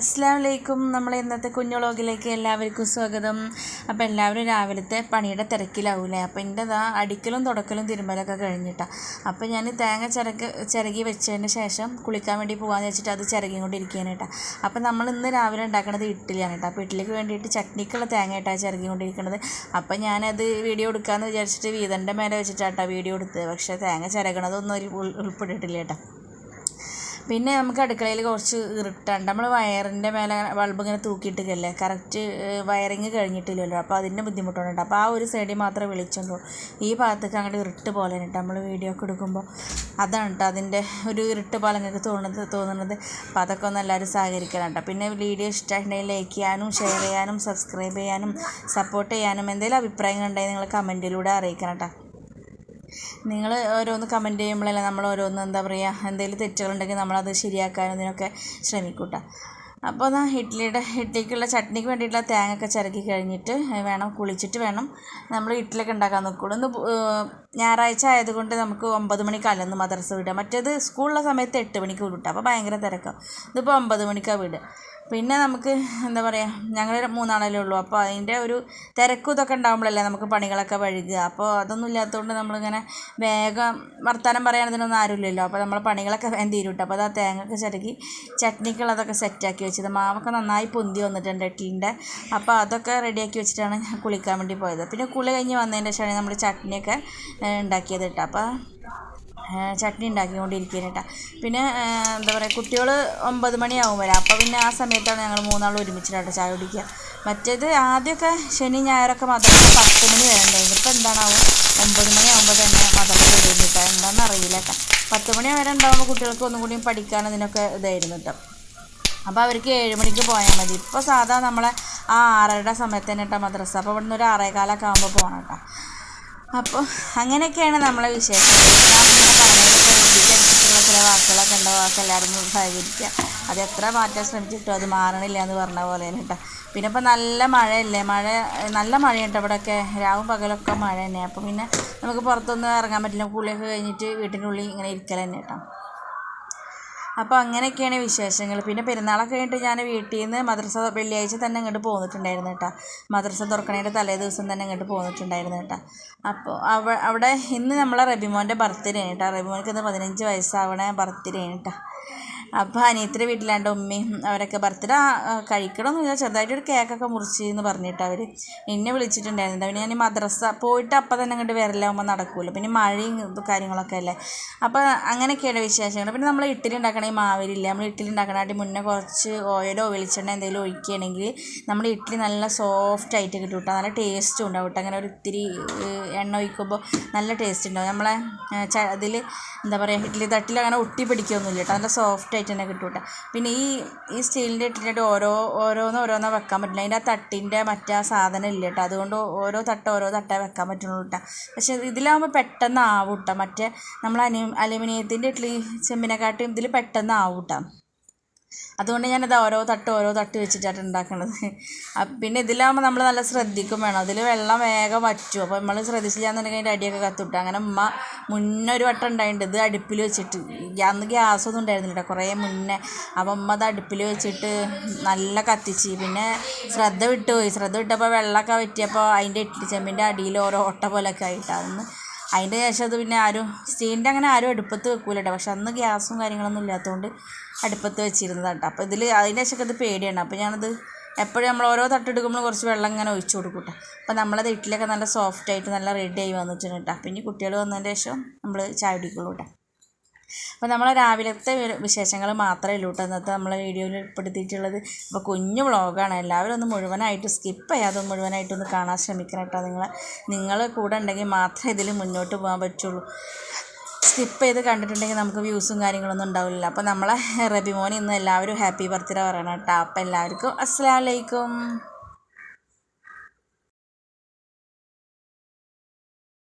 അസ്സാം വലൈക്കും നമ്മളെ ഇന്നത്തെ കുഞ്ഞു കുഞ്ഞുളോകിലേക്ക് എല്ലാവർക്കും സ്വാഗതം. അപ്പോൾ എല്ലാവരും രാവിലത്തെ പണിയുടെ തിരക്കിലാവൂലേ? അപ്പോൾ എന്റെ ഇതാ അടിക്കലും തുടക്കലും തിരുമ്പലൊക്കെ കഴിഞ്ഞിട്ടാണ് അപ്പോൾ ഞാൻ തേങ്ങ ചിരക്ക് ചിരകി വെച്ചതിന് ശേഷം കുളിക്കാൻ വേണ്ടി പോകാമെന്ന് വെച്ചിട്ട് അത് ചിരകിക്കൊണ്ടിരിക്കുകയാണ് കേട്ടോ അപ്പോൾ നമ്മൾ ഇന്ന് രാവിലെ ഉണ്ടാക്കുന്നത് ഇഡ്ഡലിയാണ് കേട്ടോ അപ്പോൾ ഇഡ്ഡലിക്ക് വേണ്ടിയിട്ട് ചട്നിക്കുള്ള തേങ്ങ ഇട്ടാണ് ചിരകിക്കൊണ്ടിരിക്കുന്നത് അപ്പോൾ ഞാനത് വീഡിയോ എടുക്കാമെന്ന് വിചാരിച്ചിട്ട് വീതന്റെ മേലെ വെച്ചിട്ടാട്ടോ വീഡിയോ എടുത്തത്. പക്ഷേ തേങ്ങ ചിരകണതൊന്നും ഉൾ- ഉൾപ്പെട്ടിട്ടില്ല കേട്ടോ പിന്നെ നമുക്ക് അടുക്കളയിൽ കുറച്ച് ഇരുട്ടാണ്. നമ്മൾ വയറിന്റെ മേലെ ബൾബ് ഇങ്ങനെ തൂക്കിയിട്ടില്ലേ കറക്റ്റ് വയറിങ് കഴിഞ്ഞിട്ടില്ലല്ലോ. അപ്പോൾ അതിന്റെ ബുദ്ധിമുട്ടുണ്ട് അപ്പോൾ ആ ഒരു സൈഡിൽ മാത്രമേ വിളിച്ചുള്ളൂ. ഈ ഭാഗത്തേക്ക് അങ്ങോട്ട് ഇരുട്ട് പോലെ കേട്ടോ നമ്മൾ വീഡിയോ ഒക്കെ എടുക്കുമ്പോൾ. അതാണ് കേട്ടോ അതിന്റെ ഒരു ഇരുട്ട് പോലെ നിങ്ങൾക്ക് തോന്നുന്നത് തോന്നുന്നത്. അപ്പോൾ അതൊക്കെ ഒന്ന് എല്ലാവരും സഹകരിക്കണം പിന്നെ വീഡിയോ ഇഷ്ടമായിട്ടുണ്ടെങ്കിൽ ലൈക്ക് ചെയ്യാനും ഷെയർ ചെയ്യാനും സബ്സ്ക്രൈബ് ചെയ്യാനും സപ്പോർട്ട് ചെയ്യാനും എന്തെങ്കിലും അഭിപ്രായങ്ങൾ ഉണ്ടെങ്കിൽ നിങ്ങൾ കമന്റിലൂടെ അറിയിക്കണം കേട്ടോ. നിങ്ങൾ ഓരോന്ന് കമന്റ് ചെയ്യുമ്പോഴല്ലേ നമ്മൾ ഓരോന്ന് എന്താ പറയുക എന്തെങ്കിലും തെറ്റുകളുണ്ടെങ്കിൽ നമ്മളത് ശരിയാക്കാനും ഇതിനൊക്കെ ശ്രമിക്കൂട്ടാ. അപ്പോൾ എന്നാ ഇഡ്ഡലിയുടെ ഇഡ്ഡലിക്കുള്ള ചട്നിക്ക് വേണ്ടിയിട്ടുള്ള തേങ്ങയൊക്കെ ചിരക്കി കഴിഞ്ഞിട്ട് വേണം കുളിച്ചിട്ട് വേണം നമ്മൾ ഇഡ്ഡലിയൊക്കെ ഉണ്ടാക്കാൻ നോക്കുകയുള്ളൂ ഇന്ന് ഞായറാഴ്ച ആയതുകൊണ്ട് നമുക്ക് ഒമ്പത് മണിക്കല്ലെന്ന് മദ്രസ വിടുക. മറ്റേത് സ്കൂളിലെ സമയത്ത് എട്ട് മണിക്ക് വിടും അപ്പോൾ ഭയങ്കര തിരക്കാണ് ഇതിപ്പോൾ ഒമ്പത് മണിക്കാണ് വിടുക. പിന്നെ നമുക്ക് എന്താ പറയുക ഞങ്ങൾ മൂന്നാളല്ലേ ഉള്ളൂ. അപ്പോൾ അതിന്റെ ഒരു തിരക്കും ഇതൊക്കെ ഉണ്ടാകുമ്പോഴല്ലേ നമുക്ക് പണികളൊക്കെ വഴുകുക. അപ്പോൾ അതൊന്നും ഇല്ലാത്തതുകൊണ്ട് നമ്മളിങ്ങനെ വേഗം വർത്തമാനം പറയാനതിനൊന്നും ആരുമില്ലല്ലോ. അപ്പോൾ നമ്മൾ പണികളൊക്കെ വേഗം തീരും കേട്ടോ അപ്പോൾ അത് ആ തേങ്ങയൊക്കെ ചിരകി ചട്നിക്കുള്ളതൊക്കെ സെറ്റാക്കി വെച്ചത്. മാവൊക്കെ നന്നായി പൊന്തി വന്നിട്ടുണ്ട് ഇഡ്ഡലിന്റെ അപ്പോൾ അതൊക്കെ റെഡിയാക്കി വെച്ചിട്ടാണ് കുളിക്കാൻ വേണ്ടി പോയത്. പിന്നെ കുളി കഴിഞ്ഞ് വന്നതിന്റെ ശേഷമാണ് നമ്മൾ ചട്നിയൊക്കെ ഉണ്ടാക്കിയത് കേട്ടോ. അപ്പോൾ ചട്നി ഉണ്ടാക്കിക്കൊണ്ടിരിക്കുകയാണ് കേട്ടോ പിന്നെ എന്താ പറയുക കുട്ടികൾ ഒമ്പത് മണിയാവും വരാം. അപ്പോൾ പിന്നെ ആ സമയത്താണ് ഞങ്ങൾ മൂന്നാളും ഒരുമിച്ചിട്ടാണ് ചായ കുടിക്കുക മറ്റേത് ആദ്യമൊക്കെ ശനി ഞായറൊക്കെ മദ്രസ പത്ത് മണി വരെ ഉണ്ടായിരുന്നു. ഇപ്പോൾ എന്താണാവും? ഒമ്പത് മണിയാകുമ്പോൾ തന്നെ മദ്രസ വരും കേട്ടോ എന്താണെന്ന് അറിയില്ല കേട്ടോ പത്ത് മണി വരെ ഉണ്ടാകുമ്പോൾ കുട്ടികൾക്ക് ഒന്നും കൂടിയും പഠിക്കാൻ ഇതിനൊക്കെ ഇതായിരുന്നു കേട്ടോ അപ്പോൾ അവർക്ക് ഏഴ് മണിക്ക് പോയാൽ മതി. ഇപ്പോൾ സാധാ നമ്മളെ ആ ആറരയുടെ സമയത്ത് തന്നെ കേട്ടോ മദ്രസ. അപ്പോൾ ഇവിടുന്ന് ഒരു ആറേകാലൊക്കെ ആകുമ്പോൾ പോകണം കേട്ടോ അപ്പോൾ അങ്ങനെയൊക്കെയാണ് നമ്മളെ വിശേഷം. ഞാൻ ഇങ്ങനെ ചില വാക്കുകളൊക്കെ ഉണ്ടോ വാക്കുകൾ എല്ലാവരും സഹകരിക്കുക. അത് എത്ര മാറ്റാൻ ശ്രമിച്ചിട്ടോ അത് മാറണില്ല എന്ന് പറഞ്ഞ പോലെ തന്നെ കേട്ടോ. പിന്നെ ഇപ്പോൾ നല്ല മഴയല്ലേ? മഴ നല്ല മഴയുണ്ട് ഇവിടെയൊക്കെ രാവും പകലൊക്കെ മഴ തന്നെ അപ്പോൾ പിന്നെ നമുക്ക് പുറത്തൊന്നും ഇറങ്ങാൻ പറ്റില്ല. കുളിയൊക്കെ കഴിഞ്ഞിട്ട് വീട്ടിന്റെ ഉള്ളിൽ ഇങ്ങനെ ഇരിക്കൽ തന്നെ കേട്ടോ. അപ്പോൾ അങ്ങനെയൊക്കെയാണ് വിശേഷങ്ങൾ. പിന്നെ പെരുന്നാളൊക്കെ കഴിഞ്ഞിട്ട് ഞാൻ വീട്ടിൽ നിന്ന് മദ്രസ വെള്ളിയാഴ്ച തന്നെ ഇങ്ങോട്ട് പോന്നിട്ടുണ്ടായിരുന്നു കേട്ടോ. മദ്രസ തുറക്കണേന്റെ തലേ ദിവസം തന്നെ ഇങ്ങോട്ട് പോന്നിട്ടുണ്ടായിരുന്നു കേട്ടോ. അപ്പോൾ അവ അവിടെ ഇന്ന് നമ്മളെ റബിമോന്റെ ബർത്ത്ഡേ ആണ് കേട്ടോ. റബിമോൻക്ക് ഇന്ന് പതിനഞ്ച് വയസ്സാവണ ബർത്ത്ഡേ ആണ് കേട്ടോ. അപ്പോൾ അനിയത്തിന്റെ വീട്ടിലാണ്ട് ഉമ്മയും അവരൊക്കെ ബർത്ത്ഡേ കഴിക്കണമെന്നില്ല ചെറുതായിട്ടൊരു കേക്കൊക്കെ മുറിച്ച് എന്ന് പറഞ്ഞിട്ട് അവർ എന്നെ വിളിച്ചിട്ടുണ്ടായിരുന്നു. പിന്നെ ഞാൻ മദ്രസ പോയിട്ട് അപ്പം തന്നെ അങ്ങോട്ട് വരലാകുമ്പോൾ നടക്കുമല്ലോ പിന്നെ മഴയും കാര്യങ്ങളൊക്കെ അല്ലേ? അപ്പോൾ അങ്ങനെയൊക്കെയാണ് വിശേഷങ്ങൾ പിന്നെ നമ്മൾ ഇഡ്ഡലി ഉണ്ടാക്കണമെങ്കിൽ മാവിലില്ല? നമ്മൾ ഇഡ്ഡലി ഉണ്ടാക്കണമായിട്ട് മുന്നേ കുറച്ച് ഓയിലോ വെളിച്ചെണ്ണ എന്തെങ്കിലും ഒഴിക്കുകയാണെങ്കിൽ നമ്മൾ ഇഡ്ഡലി നല്ല സോഫ്റ്റ് ആയിട്ട് കിട്ടും കേട്ടോ നല്ല ടേസ്റ്റും ഉണ്ടാവും കേട്ടോ അങ്ങനെ ഒരു ഇത്തിരി എണ്ണ ഒഴിക്കുമ്പോൾ നല്ല ടേസ്റ്റ് ഉണ്ടാവും. നമ്മളെ അതിൽ എന്താ പറയുക ഇഡ്ഡലി തട്ടിൽ അങ്ങനെ ഒട്ടി പിടിക്കുകയൊന്നുമില്ല കേട്ടോ നല്ല സോഫ്റ്റ് ആയിട്ട് തന്നെ കിട്ടും കേട്ടോ പിന്നെ ഈ ഈ സ്റ്റീലിന്റെ ഇട്ടിട്ട് ഓരോ ഓരോന്ന് ഓരോന്നോ വെക്കാൻ പറ്റില്ല അതിന്റെ ആ തട്ടിന്റെ മറ്റേ ആ സാധനം ഇല്ല കേട്ടോ അതുകൊണ്ട് ഓരോ തട്ട് ഓരോ തട്ടേ വെക്കാൻ പറ്റുള്ളൂ കേട്ടോ പക്ഷേ ഇതിലാകുമ്പോൾ പെട്ടെന്ന് ആവും കേട്ടോ മറ്റേ നമ്മൾ അലു അലുമിനിയത്തിന്റെ ഇഡ്ഡലി ചെമ്പിനെക്കാട്ടും ഇതിൽ പെട്ടെന്ന് ആവും കേട്ടോ അതുകൊണ്ട് ഞാനത് ഓരോ തട്ട് ഓരോ തട്ട് വെച്ചിട്ടാണ് ഉണ്ടാക്കണത്. അപ്പ് പിന്നെ ഇതിലാകുമ്പോൾ നമ്മൾ നല്ല ശ്രദ്ധിക്കും വേണം. അതിൽ വെള്ളം വേഗം വറ്റും. അപ്പോൾ നമ്മൾ ശ്രദ്ധിച്ചില്ലാന്നുണ്ടെങ്കിൽ അതിന്റെ അടിയൊക്കെ കത്തുവിട്ടു. അങ്ങനെ ഉമ്മ മുന്നേ ഒരു വട്ടം ഉണ്ടായിട്ടുണ്ട്. ഇത് അടുപ്പിൽ വെച്ചിട്ട്. അന്ന് ഗ്യാസൊന്നും ഉണ്ടായിരുന്നില്ല കുറേ മുന്നേ. അപ്പോൾ ഉമ്മ അത് അടുപ്പിൽ വെച്ചിട്ട് നല്ല കത്തിച്ച്. പിന്നെ ശ്രദ്ധ വിട്ടുപോയി. ശ്രദ്ധ വിട്ടപ്പോൾ വെള്ളമൊക്കെ വറ്റിയപ്പോൾ അതിന്റെ ഇഡ്ഡലി ചെമ്പിന്റെ അടിയിൽ ഓരോ ഓട്ട പോലെയൊക്കെ ആയിട്ടാണ് അതിന്റെ ശേഷം അത് പിന്നെ ആരും സ്റ്റീലിന്റെ അങ്ങനെ ആരും അടുപ്പത്ത് വെക്കൂല കേട്ടോ പക്ഷെ അന്ന് ഗ്യാസും കാര്യങ്ങളൊന്നും ഇല്ലാത്തതുകൊണ്ട് അടുപ്പത്ത് വെച്ചിരുന്നതാണ് കേട്ടോ അപ്പോൾ ഇതിൽ അതിന്റെ ശേഷം അത് പേടിയാണ്. അപ്പോൾ ഞാനത് എപ്പോഴും നമ്മൾ ഓരോ തട്ടെടുക്കുമ്പോൾ കുറച്ച് വെള്ളം ഇങ്ങനെ ഒഴിച്ചു കൊടുക്കും കേട്ടോ അപ്പോൾ നമ്മളത് ഇഡ്ഡലിയൊക്കെ നല്ല സോഫ്റ്റായിട്ട് നല്ല റെഡി ആയി വന്നിട്ടുണ്ട് കേട്ടോ പിന്നെ കുട്ടികൾ വന്നതിന്റെ ശേഷം നമ്മൾ ചായ കുടിക്കുള്ളൂ കേട്ടോ അപ്പോൾ നമ്മളെ രാവിലത്തെ വിശേഷങ്ങൾ മാത്രമേ ഉള്ളൂ കേട്ടോ. ഇന്നത്തെ നമ്മളെ വീഡിയോയിൽ ഉൾപ്പെടുത്തിയിട്ടുള്ളത്. അപ്പോൾ കുഞ്ഞു വ്ളോഗാണ്. എല്ലാവരും ഒന്ന് മുഴുവനായിട്ട് സ്കിപ്പ് ചെയ്യാതെ മുഴുവനായിട്ടൊന്ന് കാണാൻ ശ്രമിക്കണം കേട്ടോ നിങ്ങൾ നിങ്ങൾ കൂടെ ഉണ്ടെങ്കിൽ മാത്രമേ ഇതിൽ മുന്നോട്ട് പോകാൻ പറ്റുള്ളൂ. സ്കിപ്പ് ചെയ്ത് കണ്ടിട്ടുണ്ടെങ്കിൽ നമുക്ക് വ്യൂസും കാര്യങ്ങളൊന്നും ഉണ്ടാവില്ല അപ്പോൾ നമ്മളെ റബിമോൻ ഇന്ന് എല്ലാവരും ഹാപ്പി ബർത്ത്ഡേ പറയണം കേട്ടോ. അപ്പോൾ എല്ലാവർക്കും അസ്സലാമലൈക്കും